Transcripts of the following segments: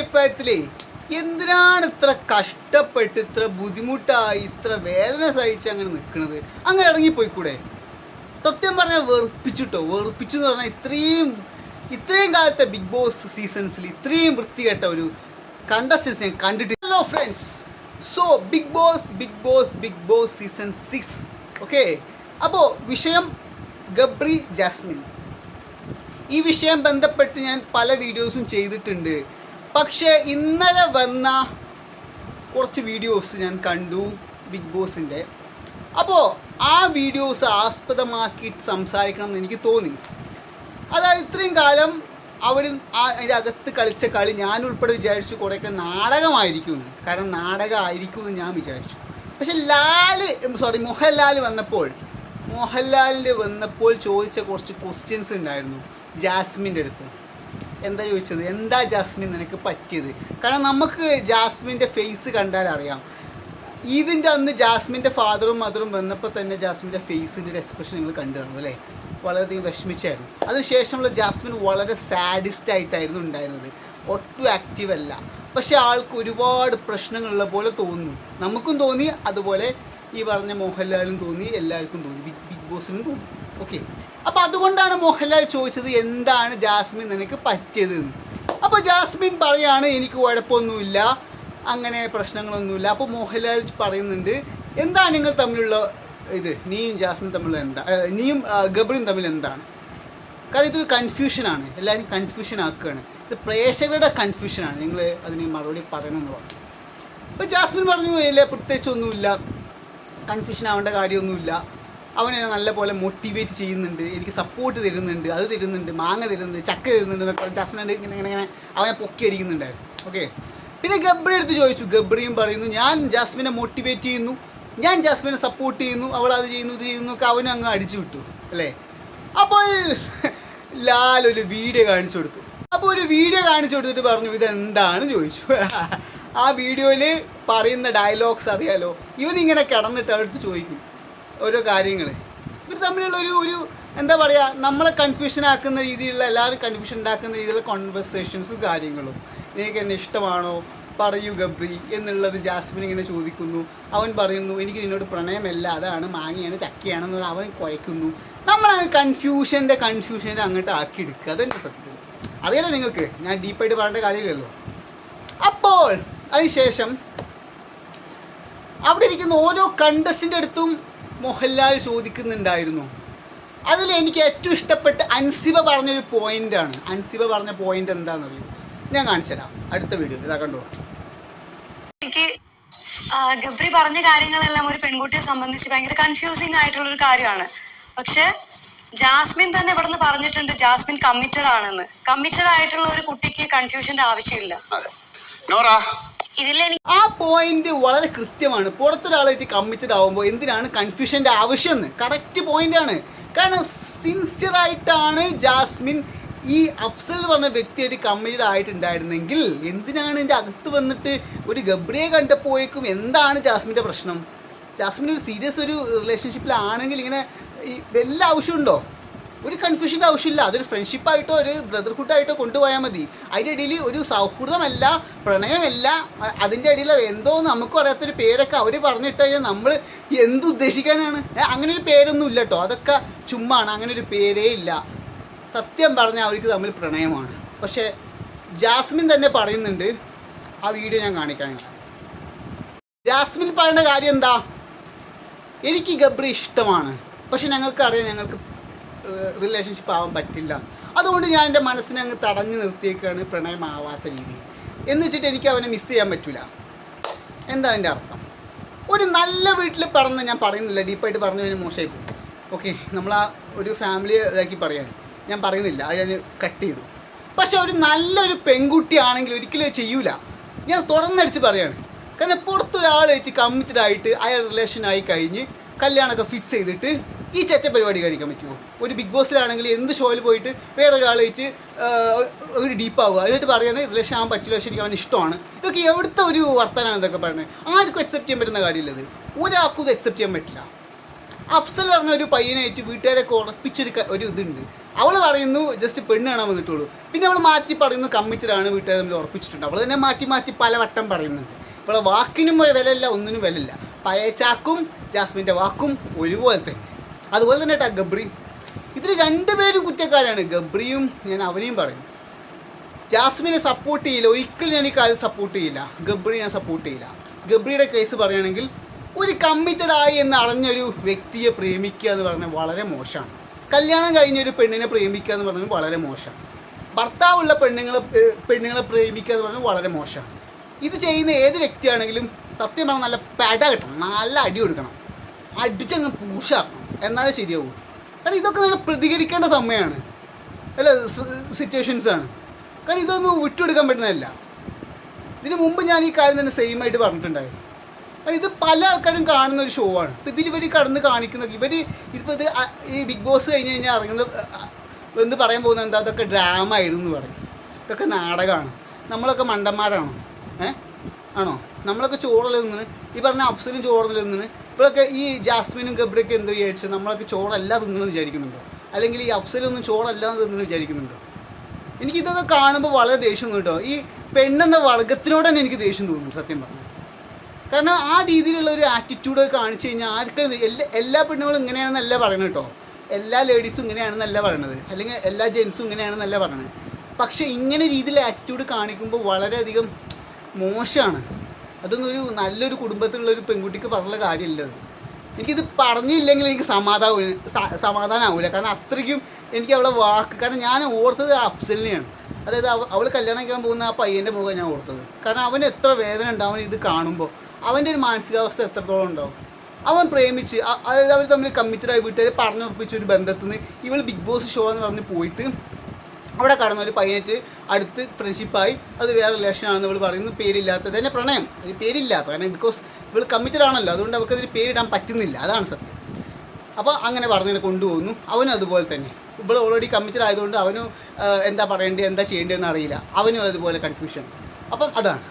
അഭിപ്രായത്തിലേ എന്തിനാണ് ഇത്ര കഷ്ടപ്പെട്ട് ഇത്ര ബുദ്ധിമുട്ടായി ഇത്ര വേദന സഹിച്ച് അങ്ങനെ നിൽക്കുന്നത് അങ്ങനെ ഇറങ്ങിപ്പോയിക്കൂടെ? സത്യം പറഞ്ഞാൽ വെറുപ്പിച്ചിട്ടോ. വെറുപ്പിച്ചു എന്ന് പറഞ്ഞാൽ ഇത്രയും ഇത്രയും കാലത്തെ ബിഗ് ബോസ് സീസൺസിൽ ഇത്രയും വൃത്തികെട്ട ഒരു കണ്ടസ്റ്റൻസ് ഞാൻ കണ്ടിട്ട് hello friends so Bigg Boss Bigg Boss Bigg Boss season six okay അപ്പോൾ വിഷയം ഗബ്രി ജാസ്മിൻ. ഈ വിഷയം ബന്ധപ്പെട്ട് ഞാൻ പല വീഡിയോസും ചെയ്തിട്ടുണ്ട്. പക്ഷേ ഇന്നലെ വന്ന കുറച്ച് വീഡിയോസ് ഞാൻ കണ്ടു ബിഗ് ബോസിന്റെ അപ്പോൾ ആ വീഡിയോസ് ആസ്പദമാക്കി സംസാരിക്കണം എന്ന് എനിക്ക് തോന്നി. അതായത് ഇത്രയും കാലം അവർ അതിന്റെ അകത്ത് കളിച്ച കളി ഞാൻ ഉൾപ്പെടെ വിചാരിച്ചു കുറേയൊക്കെ നാടകമായിരിക്കും കാരണം നാടകമായിരിക്കും എന്ന് ഞാൻ വിചാരിച്ചു. പക്ഷെ ലാൽ സോറി മോഹൻലാൽ വന്നപ്പോൾ മോഹൻലാലിന്റെ വന്നപ്പോൾ ചോദിച്ച കുറച്ച് ക്വസ്റ്റ്യൻസ് ഉണ്ടായിരുന്നു ജാസ്മിന്റെ അടുത്ത്. എന്താ ചോദിച്ചത്? എന്താ ജാസ്മിൻ നിനക്ക് പറ്റിയത്? കാരണം നമുക്ക് ജാസ്മിന്റെ ഫേസ് കണ്ടാൽ അറിയാം. ഇതിന്റെ അന്ന് ജാസ്മിന്റെ ഫാദറും മദറും വന്നപ്പോൾ തന്നെ ജാസ്മിന്റെ ഫേസിന്റെ ഒരു എക്സ്പ്രഷൻ നിങ്ങൾ കണ്ടു കാണും അല്ലേ? വളരെയധികം വിഷമിച്ചായിരുന്നു. അതിനുശേഷമുള്ള ജാസ്മിൻ വളരെ സാഡിസ്റ്റ് ആയിട്ടായിരുന്നു ഉണ്ടായിരുന്നത്. ഒട്ടും ആക്റ്റീവ് അല്ല. പക്ഷെ ആൾക്ക് ഒരുപാട് പ്രശ്നങ്ങളുള്ള പോലെ തോന്നുന്നു. നമുക്കും തോന്നി അതുപോലെ ഈ പറഞ്ഞ മോഹൻലാലും തോന്നി എല്ലാവർക്കും തോന്നി. ബിഗ് ബിഗ് ബോസിനും തോന്നി. ഓക്കെ അപ്പോൾ അതുകൊണ്ടാണ് മോഹൻലാൽ ചോദിച്ചത് എന്താണ് ജാസ്മിൻ നിനക്ക് പറ്റിയത് എന്ന്. അപ്പോൾ ജാസ്മിൻ പറയാണ് എനിക്ക് കുഴപ്പമൊന്നുമില്ല. അങ്ങനെ പ്രശ്നങ്ങളൊന്നുമില്ല. അപ്പോൾ മോഹൻലാൽ പറയുന്നുണ്ട് എന്താണ് നിങ്ങൾ തമ്മിലുള്ള ഇത്? നീയും ജാസ്മിൻ തമ്മിലുള്ള എന്താ? നീയും ഗബ്രിയും തമ്മിൽ എന്താണ്? കാരണം ഇതൊരു കൺഫ്യൂഷനാണ് എല്ലാവരും കൺഫ്യൂഷൻ ആക്കുകയാണ്. ഇത് പ്രേക്ഷകരുടെ കൺഫ്യൂഷനാണ് നിങ്ങൾ അതിന് മറുപടി പറയണമെന്ന് പറഞ്ഞു. അപ്പോൾ ജാസ്മിൻ പറഞ്ഞു ഇല്ല പ്രത്യേകിച്ചൊന്നുമില്ല കൺഫ്യൂഷൻ ആവേണ്ട കാര്യമൊന്നുമില്ല. അവൻ എന്നെ നല്ലപോലെ മോട്ടിവേറ്റ് ചെയ്യുന്നുണ്ട് എനിക്ക് സപ്പോർട്ട് തരുന്നുണ്ട് അത് തരുന്നുണ്ട് മാങ്ങ തരുന്നുണ്ട് ചക്ക തരുന്നുണ്ട് എന്നൊക്കെ പറഞ്ഞ് ജാസ്മിൻ ഇങ്ങനെ ഇങ്ങനെ ഇങ്ങനെ അവനെ പൊക്കി അടിക്കുന്നുണ്ടായിരുന്നു. ഓക്കെ പിന്നെ ഗബ്രി എടുത്ത് ചോദിച്ചു ഗബ്രിയും പറയുന്നു ഞാൻ ജാസ്മിനെ മോട്ടിവേറ്റ് ചെയ്യുന്നു ഞാൻ ജാസ്മിനെ സപ്പോർട്ട് ചെയ്യുന്നു അവൾ അത് ചെയ്യുന്നു ഇത് ചെയ്യുന്നു ഒക്കെ അവനും അങ്ങ് അടിച്ചു വിട്ടു അല്ലേ? അപ്പോൾ ലാൽ ഒരു വീഡിയോ കാണിച്ചു കൊടുത്തു. അപ്പോൾ ഒരു വീഡിയോ കാണിച്ചു കൊടുത്തിട്ട് പറഞ്ഞു ഇതെന്താണ്? ചോദിച്ചു. ആ വീഡിയോയിൽ പറയുന്ന ഡയലോഗ്സ് അറിയാലോ? ഇവനിങ്ങനെ കിടന്നിട്ട് അവരടുത്ത് ചോദിക്കും ഓരോ കാര്യങ്ങൾ ഇവർ തമ്മിലുള്ള ഒരു ഒരു എന്താ പറയുക നമ്മളെ കൺഫ്യൂഷൻ ആക്കുന്ന രീതിയിലുള്ള എല്ലാവരും കൺഫ്യൂഷൻ ഉണ്ടാക്കുന്ന രീതിയിലുള്ള കോൺവെർസേഷൻസും കാര്യങ്ങളും. നിനക്ക് എന്നെ ഇഷ്ടമാണോ? പറയൂ ഗബ്രി എന്നുള്ളത് ജാസ്മിൻ ഇങ്ങനെ ചോദിക്കുന്നു. അവൻ പറയുന്നു എനിക്ക് നിന്നോട് പ്രണയമല്ല. അതാണ് മാങ്ങയാണ് ചക്കയാണെന്ന് അവൻ കുഴക്കുന്നു നമ്മൾ കൺഫ്യൂഷന്റെ കൺഫ്യൂഷന്റെ അങ്ങോട്ട് ആക്കി എടുക്കുക അതെന്റെ സത്യത്തിൽ. അറിയാലോ നിങ്ങൾക്ക്? ഞാൻ ഡീപ്പായിട്ട് പറയേണ്ട കാര്യമില്ലല്ലോ. അപ്പോൾ അതിനുശേഷം അവിടെ ഇരിക്കുന്ന ഓരോ കണ്ടസ്റ്റിന്റെ അടുത്തും മോഹൻലാൽ ചോദിക്കുന്നുണ്ടായിരുന്നു. അതിൽ എനിക്ക് ഏറ്റവും ഇഷ്ടപ്പെട്ട് അൻസിബ പറഞ്ഞൊരു പോയിന്റാണ് അൻസിബ പറഞ്ഞ പോയിന്റ് എന്താണെന്നറിയോ? ഞാൻ കാണിച്ചു തരാം. അടുത്ത വീഡിയോ ഇതാ കണ്ടു? എനിക്ക് ഗബ്രി പറഞ്ഞ കാര്യങ്ങളെല്ലാം ഒരു പെൺകുട്ടിയെ സംബന്ധിച്ച് ഭയങ്കര കൺഫ്യൂസിങ് ആയിട്ടുള്ള ഒരു കാര്യമാണ്. പക്ഷെ ജാസ്മിൻ തന്നെ ഇവിടുന്ന് പറഞ്ഞിട്ടുണ്ട് ജാസ്മിൻ കമ്മിറ്റഡ് ആണെന്ന്. കമ്മിറ്റഡ് ആയിട്ടുള്ള ഒരു കുട്ടിക്ക് കൺഫ്യൂഷന്റെ ആവശ്യമില്ല. നോറ ഇതിലെനിക്ക് ആ പോയിന്റ് വളരെ കൃത്യമാണ്. പുറത്തൊരാളായിട്ട് കമ്മിറ്റഡ് ആവുമ്പോൾ എന്തിനാണ് കൺഫ്യൂഷന്റെ ആവശ്യം എന്ന്? കറക്റ്റ് പോയിന്റാണ് കാരണം സിൻസിയറായിട്ടാണ് ജാസ്മിൻ ഈ അഫ്സൽ പറഞ്ഞ വ്യക്തിയായിട്ട് കമ്മിറ്റഡ് ആയിട്ടുണ്ടായിരുന്നെങ്കിൽ എന്തിനാണ് എന്റെ അകത്ത് വന്നിട്ട് ഒരു ഗബ്രിയെ കണ്ടപ്പോഴേക്കും എന്താണ് ജാസ്മിന്റെ പ്രശ്നം? ജാസ്മിൻ ഒരു സീരിയസ് ഒരു റിലേഷൻഷിപ്പിലാണെങ്കിൽ ഇങ്ങനെ ഈ വല്ല ആവശ്യമുണ്ടോ? ഒരു കൺഫ്യൂഷന്റെ ആവശ്യമില്ല. അതൊരു ഫ്രണ്ട്ഷിപ്പായിട്ടോ ഒരു ബ്രദർഹുഡായിട്ടോ കൊണ്ടുപോയാൽ മതി. അതിന്റെ ഇടയിൽ ഒരു സൗഹൃദമല്ല പ്രണയമല്ല. അതിന്റെ ഇടയിൽ എന്തോ നമുക്കും അറിയാത്തൊരു പേരൊക്കെ അവർ പറഞ്ഞിട്ട് കഴിഞ്ഞാൽ നമ്മൾ എന്തുദ്ദേശിക്കാനാണ് അങ്ങനെ ഒരു പേരൊന്നും ഇല്ല കേട്ടോ അതൊക്കെ ചുമ്മാണ് അങ്ങനെ ഒരു പേരേ ഇല്ല. സത്യം പറഞ്ഞാൽ അവർക്ക് തമ്മിൽ പ്രണയമാണ്. പക്ഷേ ജാസ്മിൻ തന്നെ പറയുന്നുണ്ട്. ആ വീഡിയോ ഞാൻ കാണിക്കാൻ ജാസ്മിൻ പറയുന്ന കാര്യം എന്താ? എനിക്ക് ഗബ്രി ഇഷ്ടമാണ്. പക്ഷെ ഞങ്ങൾക്ക് അറിയാം ഞങ്ങൾക്ക് റിലേഷൻഷിപ്പ് ആവാൻ പറ്റില്ല. അതുകൊണ്ട് ഞാൻ എന്റെ മനസ്സിനെ അങ്ങ് തടഞ്ഞു നിർത്തിയേക്കാണ് പ്രണയമാവാത്ത രീതി. എന്ന് വെച്ചിട്ട് എനിക്ക് അവനെ മിസ് ചെയ്യാൻ പറ്റില്ല എന്താ അതിന്റെ അർത്ഥം? ഒരു നല്ല വീട്ടിൽ പറഞ്ഞ ഞാൻ പറയുന്നില്ല. ഡീപ്പായിട്ട് പറഞ്ഞു കഴിഞ്ഞാൽ മോശമായി പോകും. ഓക്കെ നമ്മൾ ആ ഒരു ഫാമിലി ഇതാക്കി പറയാണ്. ഞാൻ പറയുന്നില്ല. അത് ഞാൻ കട്ട് ചെയ്തു. പക്ഷെ ഒരു നല്ലൊരു പെൺകുട്ടിയാണെങ്കിൽ ഒരിക്കലും ചെയ്യൂല. ഞാൻ തുറന്നടിച്ച് പറയാണ്. കാരണം പുറത്തൊരാളായിട്ട് കമ്മിറ്റഡായിട്ട് അയാൾ റിലേഷൻ ആയി കഴിഞ്ഞ് കല്യാണമൊക്കെ ഫിക്സ് ചെയ്തിട്ട് ഈ ചെറ്റ പരിപാടി കഴിക്കാൻ പറ്റുമോ? ഒരു ബിഗ് ബോസിലാണെങ്കിൽ എന്ത് ഷോയിൽ പോയിട്ട് വേറെ ഒരാളായിട്ട് ഒരു ഡീപ്പാവുക. എന്നിട്ട് പറയുന്നത് ഇതിലെ ഷാൻ പറ്റില്ല എനിക്ക് അവൻ ഇഷ്ടമാണ്. ഇതൊക്കെ എവിടുത്തെ ഒരു വർത്തനാണ് ഇതൊക്കെ പറയുന്നത് ആർക്കും അക്സെപ്റ്റ് ചെയ്യാൻ പറ്റുന്ന കാര്യമില്ലത് ഒരാൾക്കും ഇത് അക്സെപ്റ്റ് ചെയ്യാൻ പറ്റില്ല. അഫ്സൽ പറഞ്ഞ ഒരു പയ്യനായിട്ട് വീട്ടുകാരൊക്കെ ഉറപ്പിച്ചൊരു ഒരു ഇതുണ്ട്. അവൾ പറയുന്നു ജസ്റ്റ് പെണ്ണ് കാണാൻ വന്നിട്ടുള്ളൂ. പിന്നെ അവൾ മാറ്റി പറയുന്നു കമ്മിറ്റഡാണ് വീട്ടുകാർ തമ്മിൽ ഉറപ്പിച്ചിട്ടുണ്ട്. അവൾ തന്നെ മാറ്റി മാറ്റി പല വട്ടം പറയുന്നുണ്ട്. ഇപ്പോൾ വാക്കിനും ഒരു വിലയില്ല ഒന്നിനും വിലയില്ല. പഴയ ചാക്കും ജാസ്മിന്റെ വാക്കും ഒരുപോലെ തന്നെ അതുപോലെ തന്നെ കേട്ടോ ഗബ്രി ഇതിൽ രണ്ടുപേരും കുറ്റക്കാരാണ്. ഗബ്രിയും ഞാൻ അവനെയും പറയും. ജാസ്മിനെ സപ്പോർട്ട് ചെയ്യില്ല. ഒരിക്കലും ഞാൻ ഈ കാര്യം സപ്പോർട്ട് ചെയ്യില്ല. ഗബ്രി ഞാൻ സപ്പോർട്ട് ചെയ്യില്ല. ഗബ്രിയുടെ കേസ് പറയുകയാണെങ്കിൽ ഒരു കമ്മിറ്റഡായി എന്ന് അറിഞ്ഞൊരു വ്യക്തിയെ പ്രേമിക്കുക എന്ന് പറഞ്ഞാൽ വളരെ മോശമാണ്. കല്യാണം കഴിഞ്ഞ ഒരു പെണ്ണിനെ പ്രേമിക്കുക എന്ന് പറഞ്ഞാൽ വളരെ മോശമാണ്. ഭർത്താവുള്ള പെണ്ണുങ്ങളെ പെണ്ണുങ്ങളെ പ്രേമിക്കുക എന്ന് പറഞ്ഞാൽ വളരെ മോശമാണ്. ഇത് ചെയ്യുന്ന ഏത് വ്യക്തിയാണെങ്കിലും സത്യം പറഞ്ഞാൽ നല്ല പെട കിട്ടണം. നല്ല അടി കൊടുക്കണം. അടിച്ചങ്ങ് പൂഷാക്കണം എന്നാലേ ശരിയാവും. കാരണം ഇതൊക്കെ നിങ്ങൾ പ്രതികരിക്കേണ്ട സമയമാണ്. അല്ല? സിറ്റുവേഷൻസാണ് കാരണം ഇതൊന്നും വിട്ടുകൊടുക്കാൻ പറ്റുന്നതല്ല. ഇതിന് മുമ്പ് ഞാൻ ഈ കാര്യം തന്നെ സെയിം ആയിട്ട് പറഞ്ഞിട്ടുണ്ടായിരുന്നു. കാരണം ഇത് പല ആൾക്കാരും കാണുന്ന ഒരു ഷോ ആണ്. ഇപ്പം ഇതിൽ ഇവർ കടന്ന് കാണിക്കുന്ന ഇവർ ഇതിപ്പോൾ ഇത് ഈ ബിഗ് ബോസ് കഴിഞ്ഞ് കഴിഞ്ഞാൽ ഇറങ്ങുന്ന എന്ത് പറയാൻ പോകുന്നത് എന്താ? അതൊക്കെ ഡ്രാമ ആയിരുന്നു എന്ന് പറയും. ഇതൊക്കെ നാടകമാണ് നമ്മളൊക്കെ മണ്ടന്മാരാണോ? ഏ? ആണോ? നമ്മളൊക്കെ ചോറിൽ നിന്ന് ഈ പറഞ്ഞ അഫ്സലും ചോറിൽ നിന്ന് ഇപ്പോഴൊക്കെ ഈ ജാസ്മിനും ഗബ്രിയൊക്കെ എന്ത് വിചാരിച്ച്? നമ്മളൊക്കെ ചോറല്ല തിന്നണമെന്ന് വിചാരിക്കുന്നുണ്ടോ? അല്ലെങ്കിൽ ഈ അഫ്സലൊന്നും ചോറല്ല തിന്നെന്ന് വിചാരിക്കുന്നുണ്ടോ? എനിക്കിതൊക്കെ കാണുമ്പോൾ വളരെ ദേഷ്യം കേട്ടോ. ഈ പെണ്ണെന്ന വർഗത്തിനോട് തന്നെ എനിക്ക് ദേഷ്യം തോന്നുന്നു സത്യം പറഞ്ഞു കാരണം ആ രീതിയിലുള്ള ഒരു ആറ്റിറ്റ്യൂഡ് കാണിച്ചു കഴിഞ്ഞാൽ ആർക്കും എല്ലാ എല്ലാ പെണ്ണുകളും ഇങ്ങനെയാണെന്നല്ല പറയുന്നത് കേട്ടോ. എല്ലാ ലേഡീസും ഇങ്ങനെയാണെന്നല്ല പറയണത്. അല്ലെങ്കിൽ എല്ലാ ജെൻസും ഇങ്ങനെയാണെന്നല്ല പറയണത്. പക്ഷേ ഇങ്ങനെ രീതിയിൽ ആറ്റിറ്റ്യൂഡ് കാണിക്കുമ്പോൾ വളരെയധികം മോശമാണ്. അതൊന്നും ഒരു നല്ലൊരു കുടുംബത്തിലുള്ള ഒരു പെൺകുട്ടിക്ക് പറഞ്ഞ കാര്യമില്ല അത്. എനിക്കിത് പറഞ്ഞില്ലെങ്കിൽ എനിക്ക് സമാധാനം സമാധാനമാവില്ല കാരണം അത്രയ്ക്കും എനിക്ക് അവളെ വാക്ക് കാരണം ഞാൻ ഓർത്തത് അഫ്സലിനെയാണ്. അതായത് അവൾ കല്യാണം കഴിക്കാൻ പോകുന്ന ആ പയ്യന്റെ മുഖം ഞാൻ ഓർത്തത്. കാരണം അവന് എത്ര വേദന ഉണ്ടാവും ഇത് കാണുമ്പോൾ അവന്റെ ഒരു മാനസികാവസ്ഥ എത്രത്തോളം ഉണ്ടാവും. അവൻ പ്രേമിച്ച് അതായത് അവർ തമ്മിൽ കമ്മിറ്റഡായി വീട്ടുകാർ പറഞ്ഞുറപ്പിച്ച ഒരു ബന്ധത്തിൽ നിന്ന് ഇവൾ ബിഗ് ബോസ് ഷോ എന്ന് പറഞ്ഞ് പോയിട്ട് അവിടെ കടന്ന ഒരു പയ്യനായിട്ട് അടുത്ത് ഫ്രണ്ട്ഷിപ്പായി അത് വേറെ റിലേഷൻ ആണെന്ന് ഇവൾ പറയുന്നു. പേരില്ലാത്തത് തന്നെ പ്രണയം. ഒരു പേരില്ല. കാരണം ബിക്കോസ് ഇവൾ കമ്മിറ്റഡ് ആണല്ലോ. അതുകൊണ്ട് അവൾക്ക് അതിന് പേരിടാൻ പറ്റുന്നില്ല. അതാണ് സത്യം. അപ്പോൾ അങ്ങനെ പറഞ്ഞതിനെ കൊണ്ടുപോകുന്നു. അവനും അതുപോലെ തന്നെ. ഇവൾ ഓൾറെഡി കമ്മിറ്റഡ് ആയതുകൊണ്ട് അവനും എന്താ പറയേണ്ടത് എന്താ ചെയ്യേണ്ടതെന്ന് അറിയില്ല. അവനും അതുപോലെ കൺഫ്യൂഷൻ അപ്പം അതാണ്.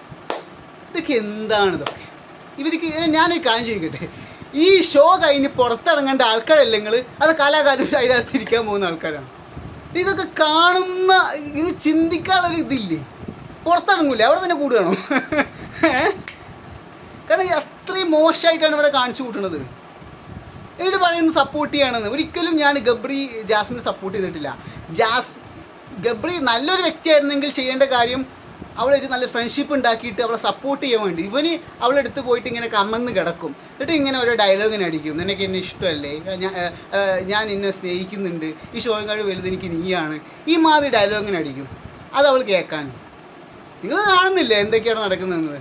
ഇതൊക്കെ എന്താണ് ഇതൊക്കെ? ഇവർക്ക് ഞാനൊരു കാര്യം ചോദിക്കട്ടെ? ഈ ഷോ കഴിഞ്ഞ് പുറത്തിറങ്ങേണ്ട ആൾക്കാരല്ലെങ്കിൽ അത് കലാകാലം അതിനകത്ത് ഇരിക്കാൻ പോകുന്ന ആൾക്കാരാണ്. ഇതൊക്കെ കാണുന്ന ഇത് ചിന്തിക്കാനുള്ളൊരു ഇതില്ലേ? പുറത്തിറങ്ങൂല? അവിടെ തന്നെ കൂടുകയാണോ? കാരണം അത്രയും മോശമായിട്ടാണ് ഇവിടെ കാണിച്ചു കൂട്ടുന്നത്. എന്നിട്ട് പറയുന്നത് സപ്പോർട്ട് ചെയ്യണമെന്ന്. ഒരിക്കലും ഞാൻ ഗബ്രി ജാസ്മിനെ സപ്പോർട്ട് ചെയ്തിട്ടില്ല. ജാസ് ഗബ്രി നല്ലൊരു വ്യക്തിയായിരുന്നെങ്കിൽ ചെയ്യേണ്ട കാര്യം അവളെ നല്ല ഫ്രണ്ട്ഷിപ്പ് ഉണ്ടാക്കിയിട്ട് അവളെ സപ്പോർട്ട് ചെയ്യാൻ വേണ്ടി ഇവന് അവളെ അടുത്ത് പോയിട്ട് ഇങ്ങനെ കമ്മന്ന് കിടക്കും. എന്നിട്ട് ഇങ്ങനെ ഓരോ ഡയലോഗിന് അടിക്കും. നിനക്ക് എന്നെ ഇഷ്ടമല്ലേ? ഞാൻ എന്നെ സ്നേഹിക്കുന്നുണ്ട്. ഈ ഷോയെക്കാട് വലുത് എനിക്ക് നീയാണ്. ഈ മാതിരി ഡയലോഗിന് അടിക്കും. അത് അവൾ കേൾക്കാൻ. നിങ്ങൾ കാണുന്നില്ലേ എന്തൊക്കെയാണ് നടക്കുന്നതെന്ന്?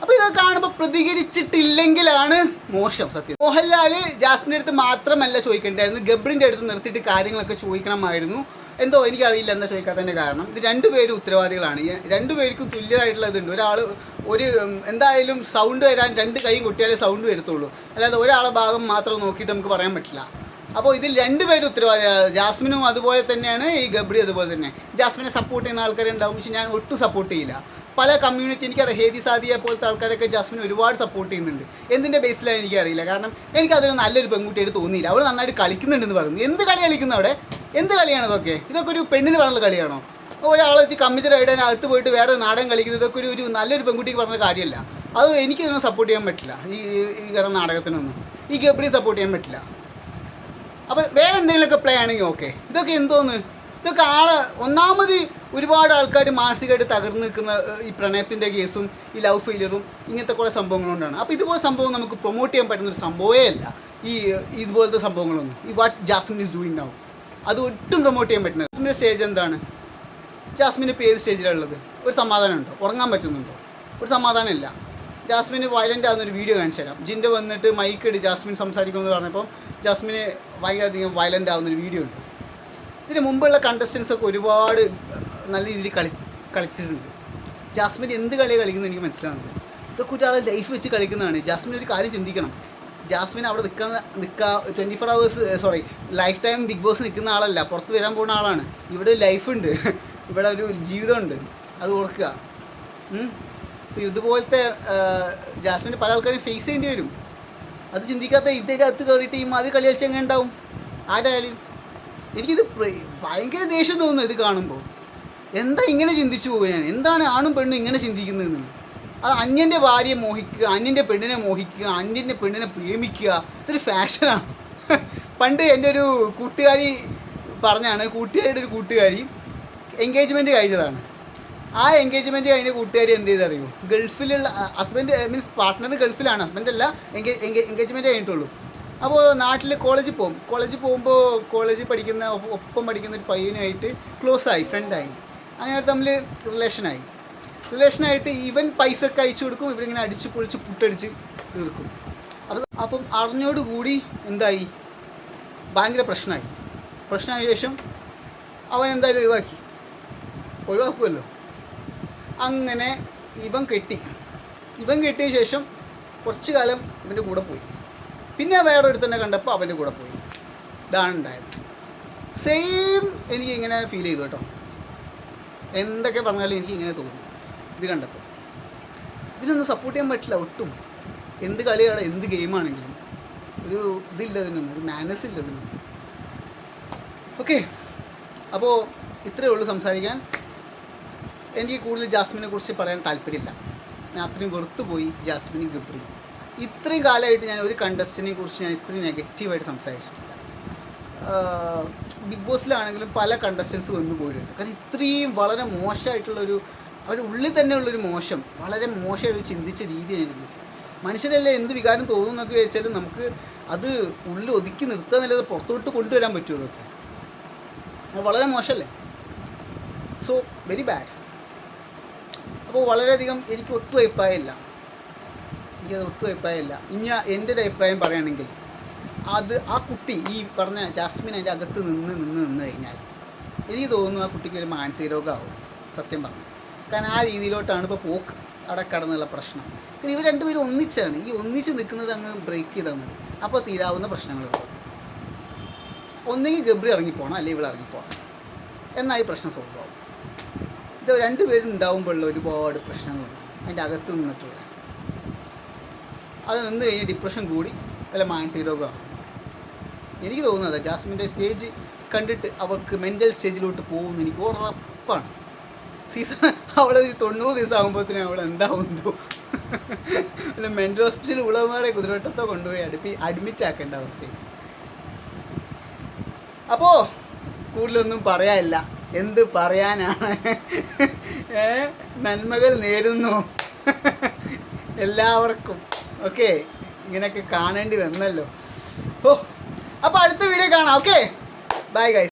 അപ്പോൾ ഇത് കാണുമ്പോൾ പ്രതികരിച്ചിട്ടില്ലെങ്കിലാണ് മോശം സത്യം. മോഹൻലാൽ ജാസ്മിന്റെ അടുത്ത് മാത്രമല്ല ചോദിക്കേണ്ടായിരുന്നു. ഗബ്രിന്റെ അടുത്ത് നിർത്തിയിട്ട് കാര്യങ്ങളൊക്കെ ചോദിക്കണമായിരുന്നു. എന്തോ എനിക്കറിയില്ല എന്താ ചോദിക്കാത്തതിന്റെ കാരണം. ഇത് രണ്ടുപേരും ഉത്തരവാദികളാണ്. രണ്ടുപേർക്കും തുല്യമായിട്ടുള്ള ഇതുണ്ട്. ഒരാൾ ഒരു എന്തായാലും സൗണ്ട് വരാൻ രണ്ട് കൈയും കൊട്ടിയാലേ സൗണ്ട് വരത്തുള്ളൂ. അല്ലാതെ ഒരാളെ ഭാഗം മാത്രം നോക്കിയിട്ട് നമുക്ക് പറയാൻ പറ്റില്ല. അപ്പോൾ ഇതിൽ രണ്ടുപേരും ഉത്തരവാദി ജാസ്മിനും അതുപോലെ തന്നെയാണ് ഈ ഗബ്രി അതുപോലെ തന്നെ. ജാസ്മിനെ സപ്പോർട്ട് ചെയ്യുന്ന ആൾക്കാരുണ്ടാവും. പക്ഷെ ഞാൻ ഒട്ടും സപ്പോർട്ട് ചെയ്യില്ല. പല കമ്മ്യൂണിറ്റി എനിക്കറിയാം ഹേദി സാദിയെ പോലത്തെ ആൾക്കാരൊക്കെ ജാസ്മിൻ ഒരുപാട് സപ്പോർട്ട് ചെയ്യുന്നുണ്ട്. എന്തിന്റെ ബേസിലാണ് എനിക്കറിയില്ല. കാരണം എനിക്കതിൽ നല്ലൊരു പെൺകുട്ടിയായിട്ട് തോന്നിയില്ല. അവൾ നന്നായിട്ട് കളിക്കുന്നുണ്ടെന്ന് പറയുന്നു. എന്ത് കളി കളിക്കുന്നു അവിടെ? എന്ത് കളിയാണ് ഇതൊക്കെ? ഇതൊക്കെ ഒരു പെണ്ണിന് പറഞ്ഞുള്ള കളിയാണോ? ഒരാളെ വെച്ച് കമ്മിറ്റഡായിട്ട് അകത്ത് പോയിട്ട് വേറെ നാടൻ കളിക്കുന്നത് ഇതൊക്കെ ഒരു ഒരു നല്ലൊരു പെൺകുട്ടിക്ക് പറഞ്ഞ കാര്യമല്ല. അത് എനിക്കിതൊന്നും സപ്പോർട്ട് ചെയ്യാൻ പറ്റില്ല. ഈ ഈ കാരണം നാടകത്തിനൊന്നും. ഈ ഗബ്രി സപ്പോർട്ട് ചെയ്യാൻ പറ്റില്ല. അപ്പോൾ വേറെ എന്തെങ്കിലുമൊക്കെ പ്ലേ ആണെങ്കിൽ ഓക്കെ ഇതൊക്കെ എന്തോന്ന്? ഇതൊക്കെ ആളെ ഒന്നാമത് ഒരുപാട് ആൾക്കാർ മാനസികമായിട്ട് തകർന്നു നിൽക്കുന്ന ഈ പ്രണയത്തിന്റെ കേസും ഈ ലവ് ഫെയിലിയറും ഇങ്ങനത്തെ കുറേ സംഭവങ്ങൾ കൊണ്ടാണ് അപ്പോൾ ഇതുപോലെ സംഭവം നമുക്ക് പ്രൊമോട്ട് ചെയ്യാൻ പറ്റുന്ന ഒരു സംഭവമേ അല്ല. ഈ ഇതുപോലത്തെ സംഭവങ്ങളൊന്നും. ഈ what Jasmine is doing now അത് ഒട്ടും പ്രൊമോട്ട് ചെയ്യാൻ പറ്റുന്നത് ജാസ്മിന്റെ സ്റ്റേജ് എന്താണ്? ജാസ്മിന്റെ പേര് സ്റ്റേജിലുള്ളത് ഒരു സമാധാനം ഉണ്ടോ? ഉറങ്ങാൻ പറ്റുന്നുണ്ടോ? ഒരു സമാധാനമില്ല ജാസ്മിന് വയലന്റ് ആകുന്നൊരു വീഡിയോ കാണിച്ചു തരാം. ജിന്റെ വന്നിട്ട് മൈക്ക് ജാസ്മിൻ സംസാരിക്കുമെന്ന് പറഞ്ഞപ്പോൾ ജാസ്മിന് ഭയങ്കരധികം വയലന്റ് ആകുന്നൊരു വീഡിയോ ഉണ്ട്. ഇതിന് മുമ്പുള്ള കണ്ടസ്റ്റൻസ് ഒക്കെ ഒരുപാട് നല്ല രീതിയിൽ കളി കളിച്ചിട്ടുണ്ട്. ജാസ്മിൻ എന്ത് കളിയാണ് കളിക്കുന്നത് എനിക്ക് മനസ്സിലാവുന്നില്ല. ഇതൊക്കെ ഒരാളെ ലൈഫ് വെച്ച് കളിക്കുന്നതാണ്. ജാസ്മിൻ ഒരു കാര്യം ചിന്തിക്കണം. ജാസ്മിൻ അവിടെ നിൽക്കാൻ നിൽക്കുക twenty four hours sorry life time Bigg Boss നിൽക്കുന്ന ആളല്ല. പുറത്ത് വരാൻ പോകുന്ന ആളാണ്. ഇവിടെ ലൈഫ് ഉണ്ട്. ഇവിടെ ഒരു ജീവിതമുണ്ട്. അത് ഓർക്കുക. ഇതുപോലത്തെ ജാസ്മിന് പല ആൾക്കാരും ഫേസ് ചെയ്യേണ്ടി വരും. അത് ചിന്തിക്കാത്ത ഇതിന്റെ അകത്ത് കയറിയിട്ട് ഈ മാതിരി കളി കളിച്ചെങ്ങനെ ഉണ്ടാവും? ആരായാലും. എനിക്കിത് ഭയങ്കര ദേഷ്യം തോന്നുന്നു ഇത് കാണുമ്പോൾ എന്താ ഇങ്ങനെ ചിന്തിച്ചു പോകുക ഞാൻ? എന്താണ് ആണും പെണ്ണും ഇങ്ങനെ ചിന്തിക്കുന്നതെന്ന് അത് അന്യന്റെ ഭാര്യയെ മോഹിക്കുക അന്യന്റെ പെണ്ണിനെ മോഹിക്കുക അന്യന്റെ പെണ്ണിനെ പ്രേമിക്കുക ഇതൊരു ഫാഷനാണ്. പണ്ട് എന്റെ ഒരു കൂട്ടുകാരി പറഞ്ഞാണ് കൂട്ടുകാരിയുടെ ഒരു കൂട്ടുകാരി എൻഗേജ്മെന്റ് കഴിഞ്ഞതാണ്. ആ എൻഗേജ്മെന്റ് കഴിഞ്ഞ കൂട്ടുകാരി എന്ത് ചെയ്തറിയോ? ഗൾഫിലുള്ള ഹസ്ബൻഡ് മീൻസ് പാർട്ട്ണർ ഗൾഫിലാണ്. ഹസ്ബൻഡ് അല്ല എൻഗേജ്മെന്റ് കഴിഞ്ഞിട്ടുള്ളൂ. അപ്പോൾ നാട്ടിൽ കോളേജിൽ പോകും കോളേജിൽ പോകുമ്പോൾ കോളേജിൽ പഠിക്കുന്ന ഒപ്പം പഠിക്കുന്ന ഒരു പയ്യനുമായിട്ട് ക്ലോസ് ആയി ഫ്രണ്ടായി അങ്ങനെ തമ്മിൽ റിലേഷനായി റിലേഷനായിട്ട് ഇവൻ പൈസ ഒക്കെ അയച്ചു കൊടുക്കും ഇവരിങ്ങനെ അടിച്ച് പൊളിച്ച് പുട്ടടിച്ച് തീർക്കും. അത് അപ്പം അറിഞ്ഞോടുകൂടി എന്തായി? ഭയങ്കര പ്രശ്നമായി. പ്രശ്നമായ ശേഷം അവൻ എന്തായാലും ഒഴിവാക്കി. ഒഴിവാക്കുമല്ലോ അങ്ങനെ ഇവൻ കെട്ടി. ഇവൻ കെട്ടിയ ശേഷം കുറച്ച് കാലം ഇവന്റെ കൂടെ പോയി. പിന്നെ വേറെ തന്നെ കണ്ടപ്പോൾ അവന്റെ കൂടെ പോയി. ഇതാണ് ഉണ്ടായത്. സെയിം എനിക്ക് ഇങ്ങനെ ഫീൽ ചെയ്തു കേട്ടോ. എന്തൊക്കെ പറഞ്ഞാലും എനിക്ക് ഇങ്ങനെ തോന്നി. ഇത് കണ്ടപ്പോൾ ഇതിനൊന്നും സപ്പോർട്ട് ചെയ്യാൻ പറ്റില്ല ഒട്ടും. എന്ത് കളിയാണ് എന്ത് ഗെയിമാണെങ്കിലും ഒരു ഇതില്ല ഇതിനൊന്നും ഒരു മാനസ് ഇല്ല ഇതിനൊന്നും. ഓക്കെ അപ്പോൾ ഇത്രയേ ഉള്ളൂ സംസാരിക്കാൻ. എനിക്ക് കൂടുതൽ ജാസ്മിനെ കുറിച്ച് പറയാൻ താല്പര്യമില്ല. ഞാൻ അത്രയും വെറുത്തുപോയി ജാസ്മിനും ഗബ്രി ഇത്രയും കാലമായിട്ട് ഞാൻ ഒരു കണ്ടസ്റ്റിനെ കുറിച്ച് ഞാൻ ഇത്രയും നെഗറ്റീവായിട്ട് സംസാരിച്ചിട്ടില്ല. ബിഗ് ബോസിലാണെങ്കിലും പല കണ്ടസ്റ്റൻസ് വന്നു പോയിട്ടുണ്ട്. കാരണം ഇത്രയും വളരെ മോശമായിട്ടുള്ളൊരു അവരുടെ ഉള്ളിൽ തന്നെ ഉള്ളൊരു മോശം വളരെ മോശമായിട്ട് ചിന്തിച്ച രീതിയാണ് ചിന്തിച്ചത്. മനുഷ്യരെല്ലാം എന്ത് വികാരം തോന്നുന്നു എന്നൊക്കെ ചോദിച്ചാലും നമുക്ക് അത് ഉള്ളിൽ ഒതുക്കി നിർത്തുക എന്നുള്ളത് പുറത്തോട്ട് കൊണ്ടുവരാൻ പറ്റുമോ അത് വളരെ മോശമല്ലേ? സോ വെരി ബാഡ് അപ്പോൾ വളരെയധികം എനിക്ക് ഒട്ടും അഭിപ്രായമില്ല. എനിക്കത് ഒട്ടും അഭിപ്രായമില്ല. ഇനി എന്റെ ഒരു അഭിപ്രായം പറയുകയാണെങ്കിൽ അത് ആ കുട്ടി ഈ പറഞ്ഞ ജാസ്മിൻ അതിന്റെ അകത്ത് നിന്ന് നിന്ന് നിന്ന് കഴിഞ്ഞാൽ എനിക്ക് തോന്നുന്നു ആ കുട്ടിക്ക് ഒരു മാനസിക രോഗമാവും. സത്യം പറഞ്ഞു. കാരണം ആ രീതിയിലോട്ടാണ് ഇപ്പോൾ പോക്ക് അവിടെ കടന്നുള്ള പ്രശ്നം. കാരണം ഇവർ രണ്ടുപേരും ഒന്നിച്ചാണ്. ഈ ഒന്നിച്ച് നിൽക്കുന്നത് അങ്ങ് ബ്രേക്ക് ചെയ്താൽ മതി. അപ്പോൾ തീരാവുന്ന പ്രശ്നങ്ങളുണ്ട്. ഒന്നെങ്കിൽ ഗബ്രി ഇറങ്ങിപ്പോണം അല്ലെങ്കിൽ ഇവിടെ ഇറങ്ങിപ്പോണം. എന്നാൽ ഈ പ്രശ്നം സോൾവ് ആവും. ഇത് രണ്ടുപേരും ഉണ്ടാവുമ്പോഴുള്ള ഒരുപാട് പ്രശ്നങ്ങളുണ്ട്. അതിന്റെ അകത്ത് നിന്നിട്ടുള്ള അത് നിന്ന് കഴിഞ്ഞ് ഡിപ്രഷൻ കൂടി അല്ല മാനസിക രോഗമാണ് എനിക്ക് തോന്നുന്നത് ജാസ്മിന്റെ സ്റ്റേജ് കണ്ടിട്ട് അവൾക്ക് മെന്റൽ സ്റ്റേജിലോട്ട് പോകുമെന്ന് എനിക്ക് ഉറപ്പാണ്. സീസൺ അവളൊരു തൊണ്ണൂറ് ദിവസം ആകുമ്പോഴത്തേനും അവൾ എന്താവുന്നു അല്ല മെന്റൽ ഹോസ്പിറ്റലിൽ ഉള്ളവന്മാരെ കുതിരവട്ടത്തോ കൊണ്ടുപോയി അടുപ്പി അഡ്മിറ്റ് ആക്കേണ്ട അവസ്ഥ അപ്പോൾ കൂടുതലൊന്നും പറയാനില്ല. എന്ത് പറയാനാണ്? നന്മകൾ നേരുന്നു. എല്ലാവർക്കും. ഓക്കെ ഇങ്ങനെയൊക്കെ കാണേണ്ടി വന്നല്ലോ. ഓ അപ്പോൾ അടുത്ത വീഡിയോ കാണാം ഓക്കെ? Bye guys